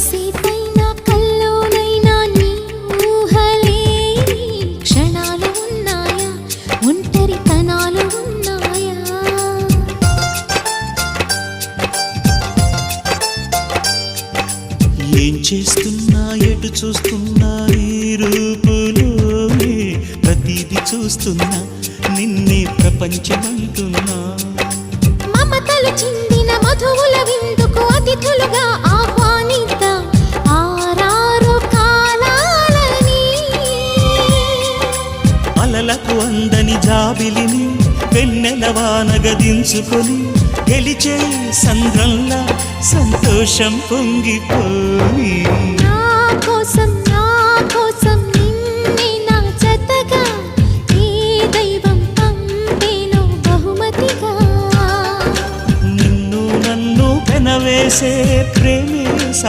ఏం చేస్తున్నా? ఎటు చూస్తున్నా? ఈ రూపులోనే ప్రతిదీ చూస్తున్నా. నిన్నే ప్రపంచమంటున్నా. మమతలు చిందిన మధువుల విందుకు అలలకు అందని జాబిలిని వెన్నెల వానగదించుకొని గెలిచే సంద్రంలా సంతోషం పొంగిపోయి నా కోసం నా కోసం ప్రేమే